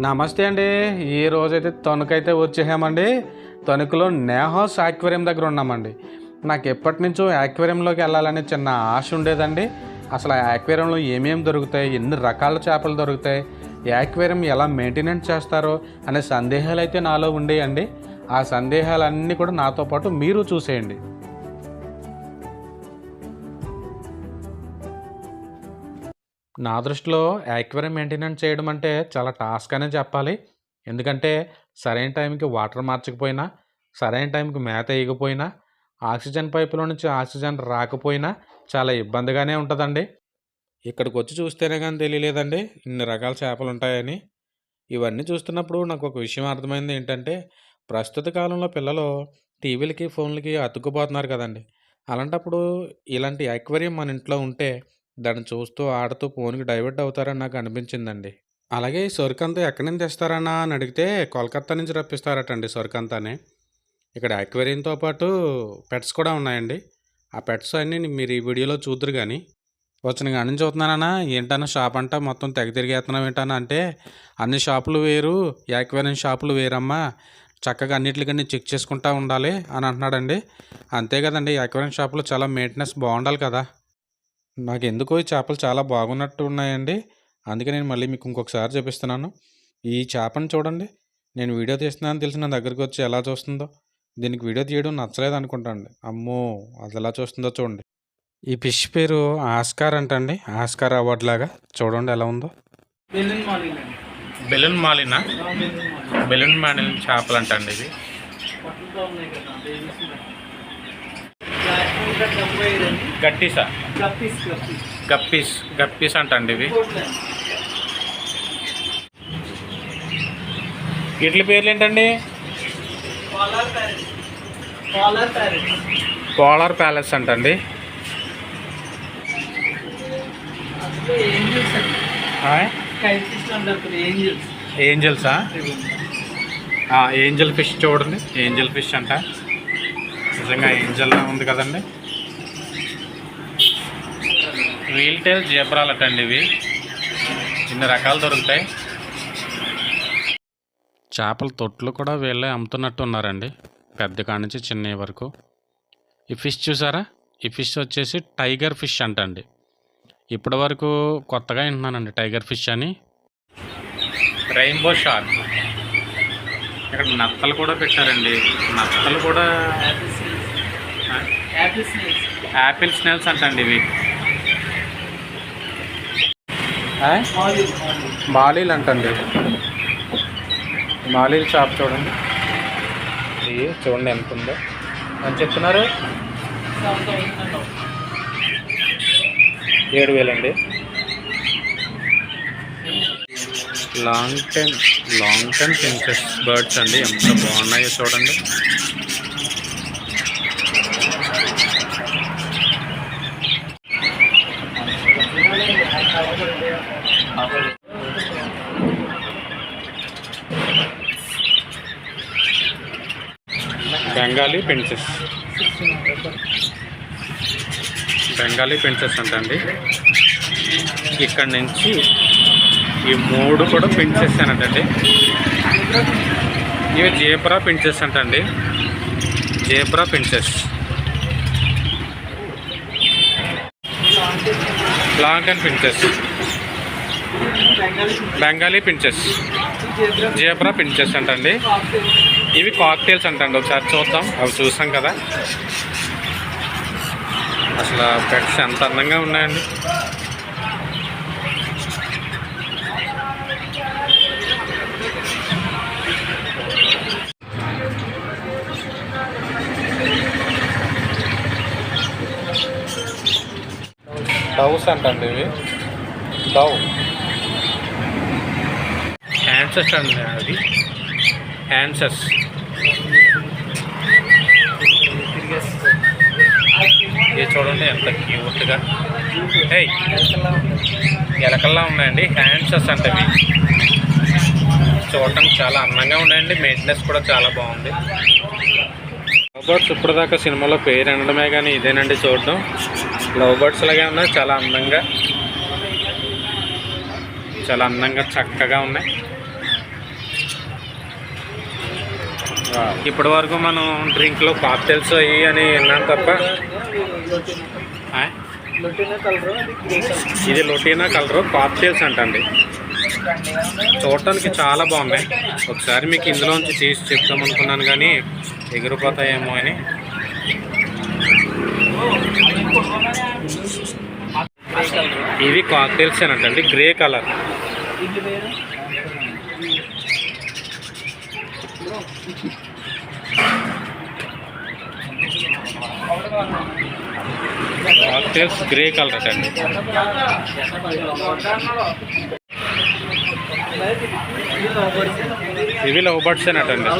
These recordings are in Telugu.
నమస్తే అండి. ఈ రోజైతే తణుకైతే వచ్చేసామండి. తణుకులో నేహాస్ ఆక్వేరియం దగ్గర ఉన్నామండి. నాకు ఎప్పటి నుంచో యాక్వేరియంలోకి వెళ్ళాలని చిన్న ఆశ ఉండేదండి. అసలు ఆ ఆక్వేరియంలో ఏమేమి దొరుకుతాయి ఎన్ని రకాల చేపలు దొరుకుతాయి యాక్వేరియం ఎలా మెయింటెనెన్స్ చేస్తారో అనే సందేహాలు అయితే నాలో ఉండేయండి. ఆ సందేహాలన్నీ కూడా నాతో పాటు మీరు చూసేయండి. నా దృష్టిలో యాక్వేరియం మెయింటెనెన్స్ చేయడం అంటే చాలా టాస్క్ అనే చెప్పాలి. ఎందుకంటే సరైన టైంకి వాటర్ మార్చకపోయినా సరైన టైంకి మేత వేయకపోయినా ఆక్సిజన్ పైపులో నుంచి ఆక్సిజన్ రాకపోయినా చాలా ఇబ్బందిగానే ఉంటుందండి. ఇక్కడికి వచ్చి చూస్తేనే కానీ తెలియలేదండి ఇన్ని రకాల చేపలు ఉంటాయని. ఇవన్నీ చూస్తున్నప్పుడు నాకు ఒక విషయం అర్థమైంది ఏంటంటే ప్రస్తుత కాలంలో పిల్లలు టీవీలకి ఫోన్లకి అతుక్కుపోతున్నారు కదండి. అలాంటప్పుడు ఇలాంటి యాక్వేరియం మన ఇంట్లో ఉంటే దాన్ని చూస్తూ ఆడుతూ ఫోన్కి డైవర్ట్ అవుతారని నాకు అనిపించిందండి. అలాగే ఈ సొరకంతా ఎక్కడి నుంచి తెస్తారన్నా అని అడిగితే కోల్కత్తా నుంచి రప్పిస్తారటండి సొరకంతానే ఇక్కడ అక్వేరియంతో పాటు పెట్స్ కూడా ఉన్నాయండి. ఆ పెట్స్ అన్నీ మీరు ఈ వీడియోలో చూద్దరు కానీ వచ్చిన కాడి నుంచి చూస్తున్నానన్నా ఏంటన్నా షాప్ అంటా మొత్తం తెగ తిరిగేస్తున్నాం ఏంటన్నా అంటే అన్ని షాపులు వేరు యాక్వేరియం షాపులు వేరమ్మా చక్కగా అన్నిటికన్నీ చెక్ చేసుకుంటా ఉండాలి అని అంటున్నాడండి. అంతే కదండి యాక్వేరియం షాపులో చాలా మెయింటెనెన్స్ బాగుండాలి కదా. నాకు ఎందుకో ఈ చేపలు చాలా బాగున్నట్టు ఉన్నాయండి. అందుకే నేను మళ్ళీ మీకు ఇంకొకసారి చూపిస్తున్నాను. ఈ చేపను చూడండి. నేను వీడియో తీస్తున్నానని తెలిసి నా దగ్గరికి వచ్చి ఎలా చూస్తుందో. దీనికి వీడియో తీయడం నచ్చలేదు అనుకుంటాండి అమ్మో! అది ఎలా చూస్తుందో చూడండి. ఈ ఫిష్ పేరు ఆస్కార్ అంటండి. ఆస్కార్ అవార్డ్ లాగా. చూడండి ఎలా ఉందో. బెలూన్ మాలినా బెలూన్ మాలిన? చేపలు అంటండి ఇవి పట్టుతో ఉన్నాయి కదా బేబీస్ ఉన్నాయి జాస్మిన్ డెబ్బై ఐదు అండి గట్టిసా? గప్పీస్ గప్పీస్ అంటండి ఇవి. వీటి పేర్లు ఏంటండి పోలార్ ప్యాలెస్ అంటండి. అండి ఏంజల్సా? ఏంజల్ ఫిష్ చూడండి. ఏంజల్ ఫిష్ అంట. నిజంగా ఏంజల్ ఉంది కదండి? వీల్ టైల్ జీబ్రాలు అటండి ఇవి. ఇన్ని రకాలు దొరుకుతాయి. చేపల తొట్లు కూడా వీళ్ళే అమ్ముతున్నట్టు ఉన్నారండి పెద్ద కాడి నుంచి చిన్న వరకు. ఈ ఫిష్ చూసారా? ఈ ఫిష్ వచ్చేసి టైగర్ ఫిష్ అంటండి. ఇప్పటి వరకు కొత్తగా వింటున్నానండి టైగర్ ఫిష్ అని. Rainbow shark. ఇక్కడ నత్తలు కూడా పెట్టారండి. నత్తలు కూడా యాపిల్ స్నేల్స్ అంటండి ఇవి. మాలీలు అంటండి. మాలీలు షాప్ చూడండి. ఇది చూడండి ఎంత ఉందో. అని చెప్తున్నారు? ఏడు వేలండి. Long ten long time princess birds అండి. ఎంత బాగున్నాయో చూడండి. బెంగాలీ పెన్సెస్. బెంగాలీ పెన్సెస్ అంటండి. ఇక్కడ నుంచి ఈ మూడు కూడా పెన్సెస్ అనటండి ఇవి జేబ్రా పెన్సెస్ అంటండి. Zebra finches. Long and finches Bengali Bengali zebra finches అంటండి. ఇవి కాక్టైల్స్ అంటండి ఒకసారి చూద్దాం. అవి చూసాం కదా. అసలు పెట్స్ ఎంత అందంగా ఉన్నాయండి. డౌస్ అంటండి ఇవి. డౌ హ్యాండ్సెస్ అండి అది హ్యాండ్సెస్ ఇది చూడండి ఎంత క్యూట్గా హే ఎలకల్లా ఉన్నాయండి హ్యాండ్సెస్ అంటే చూడటం చాలా అందంగా ఉన్నాయండి మెయింటెనెన్స్ కూడా చాలా బాగుంది. లవ్ బర్డ్స్ ఇప్పటిదాకా సినిమాలో పేరు అనడమే కానీ ఇదేనండి చూడడం లవ్ బర్డ్స్ లాగే ఉన్నాయి చాలా అందంగా. చాలా అందంగా చక్కగా ఉన్నాయి. ఇప్పటి వరకు మనం డ్రింక్లో కాక్టైల్స్ అయ్యి అని విన్నాం తప్ప ఇది లొటీనా కలర్ కాక్టైల్స్ అంటండి. చూడటానికి చాలా బాగున్నాయి. ఒకసారి మీకు ఇందులోంచి తీసి చెప్తాం అనుకున్నాను కానీ ఎగిరిపోతాయేమో అని. ఇవి కాక్టైల్స్ అంటండి గ్రే కలర్. ఇది కాక్టైల్స్ గ్రే కలర్ అండి. ఇవి లవ్ బర్డ్స్ అంటండి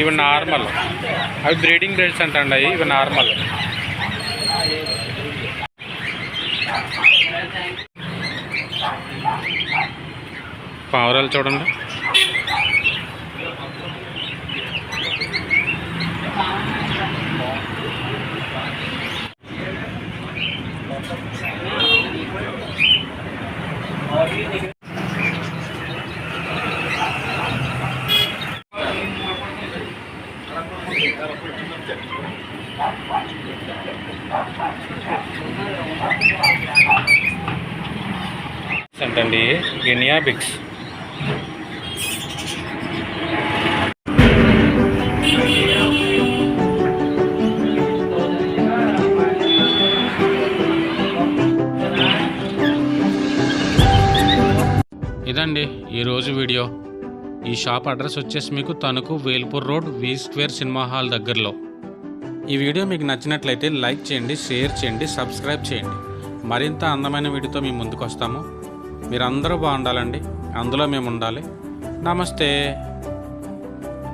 ఇవి నార్మల్. అవి బ్రీడింగ్ బ్రీడ్స్ అంటండి అవి ఇవి నార్మల్. పావురాలు చూడండి. అంటండి గినియా బిక్స్ ఇదండి ఈరోజు వీడియో. ఈ షాప్ అడ్రస్ వచ్చేసి మీకు Tanuku Velpur road V square cinema hall దగ్గరలో. ఈ వీడియో మీకు నచ్చినట్లయితే లైక్ చేయండి షేర్ చేయండి సబ్స్క్రైబ్ చేయండి. మరింత అందమైన వీడియోతో మేము ముందుకు వస్తాము మీరందరూ బాగుండాలండి. అందులో మేము ఉండాలి నమస్తే.